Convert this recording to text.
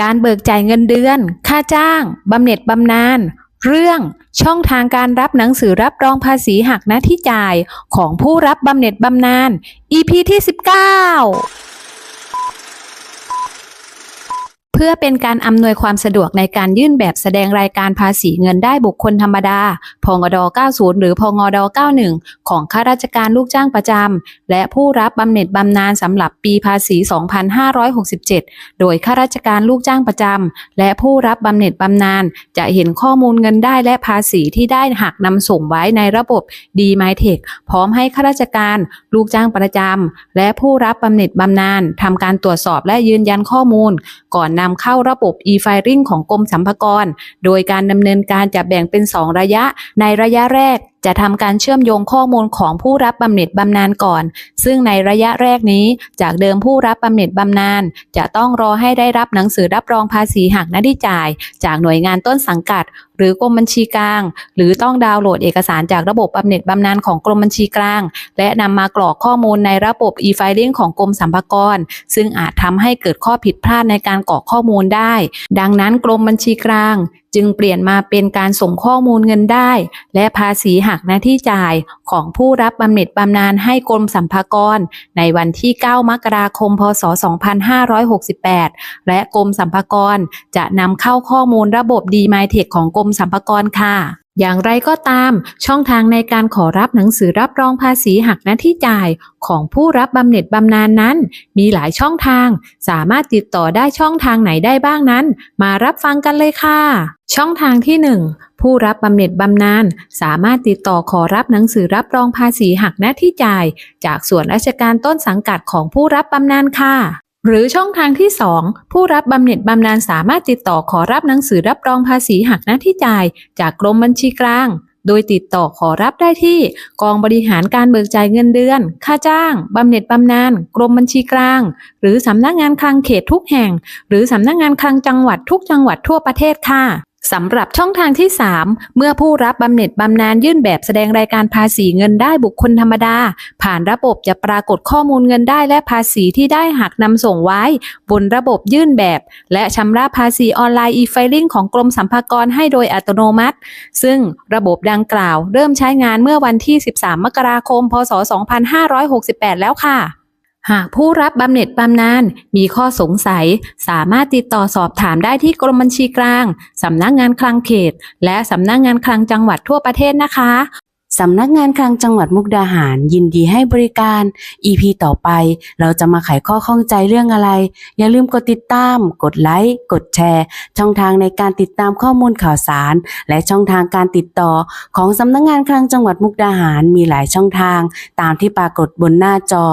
การเบิกจ่ายเงินเดือน ค่าจ้าง บำเหน็จบำนาญ เรื่องช่องทางการรับหนังสือรับรองภาษีหักหน้าที่จ่ายของผู้รับบำเหน็จบำนาญ EP ที่ 19 เพื่อเป็นการอำนวยความสะดวกในการยื่นแบบแสดงรายการภาษีเงินได้บุคคลธรรมดา พงด 90 หรือพงด 91 ของข้าราชการลูกจ้างประจำ และผู้รับบำเหน็จบำนาญสำหรับปีภาษี 2567 โดยข้าราชการลูกจ้างประจำ และผู้รับบำเหน็จบำนาญจะเห็นข้อมูลเงินได้และภาษีที่ได้หักนำส่งไว้ในระบบ d m y t e c h พร้อมให้ข้าราชการลูกจ้างประจำ และผู้รับบำเหน็จบำนาญทำการตรวจสอบและยืนยันข้อมูล ก่อนนำเข้าระบบ e-filing ของกรมสรรพากร โดยการดำเนินการจะแบ่งเป็น 2 ระยะ ในระยะแรก จะทำการเชื่อมโยงข้อมูลของผู้รับบำเหน็จบำนาญก่อน ซึ่งในระยะแรกนี้ จากเดิมผู้รับบำเหน็จบำนาญจะต้องรอให้ได้รับหนังสือรับรองภาษีหักหน้าที่จ่าย จากหน่วยงานต้นสังกัด หรือกรมบัญชีกลาง หรือต้องดาวน์โหลดเอกสารจากระบบบำเหน็จบำนาญของกรมบัญชีกลาง และนำมากรอกข้อมูลในระบบ e-filing ของกรมสรรพากร ซึ่งอาจทำให้เกิดข้อผิดพลาดในการกรอกข้อมูลได้ ดังนั้นกรมบัญชีกลาง จึงเปลี่ยนมาเป็นการส่งข้อมูลเงินได้ และภาษีหักหน้าที่จ่ายของผู้รับบำเหน็จบำนาญให้กรมสรรพากร ในวันที่ 9 มกราคม พศ 2568 และกรมสรรพากรจะนำเข้าข้อมูลระบบดีไมเทคของกรมสรรพากรค่ะ อย่างไรก็ตาม ช่องทางในการขอรับหนังสือรับรองภาษีหักหน้าที่จ่ายของผู้รับบำเหน็จบำนาญนั้น มีหลายช่องทาง สามารถติดต่อได้ช่องทางไหนได้บ้างนั้น มารับฟังกันเลยค่ะ ช่องทางที่ 1 ผู้รับบำเหน็จบำนาญสามารถติดต่อขอรับหนังสือรับรองภาษีหักหน้าที่จ่าย จากส่วนราชการต้นสังกัดของผู้รับบำนาญค่ะ หรือช่องทางที่ 2 ผู้รับบำเหน็จบำนาญสามารถติดต่อขอรับหนังสือรับรองภาษีหักหน้าที่จ่าย จากกรมบัญชีกลาง โดยติดต่อขอรับได้ที่กองบริหารการเบิกจ่ายเงินเดือน ค่าจ้างบำเหน็จบำนาญกรมบัญชีกลาง หรือสำนักงานคลังเขตทุกแห่ง หรือสำนักงานคลังจังหวัดทุกจังหวัดทั่วประเทศค่ะ สำหรับช่องทางที่ 3 เมื่อผู้รับบำเหน็จบำนาญยื่นแบบแสดงรายการภาษีเงินได้บุคคลธรรมดา ผ่านระบบจะปรากฏข้อมูลเงินได้และภาษีที่ได้หักนำส่งไว้ บนระบบยื่นแบบ และชำระภาษีออนไลน์ e-filing ของกรมสรรพากรให้โดยอัตโนมัติ ซึ่งระบบดังกล่าว เริ่มใช้งานเมื่อวันที่ 13 มกราคม พศ 2568 แล้วค่ะ หากผู้รับบำเหน็จบำนาญมีข้อสงสัย สามารถติดต่อสอบถามได้ที่กรมบัญชีกลาง สำนักงานคลังเขต และสำนักงานคลังจังหวัดทั่วประเทศนะคะ สำนักงานคลังจังหวัดมุกดาหาร ยินดีให้บริการ EP ต่อไป เราจะมาไขข้อข้องใจเรื่องอะไร อย่าลืมกดติดตาม กดไลค์ กดแชร์ ช่องทางในการติดตามข้อมูลข่าวสาร และช่องทางการติดต่อ ของสำนักงานคลังจังหวัดมุกดาหารมีหลายช่องทาง ตามที่ปรากฏบนหน้าจอ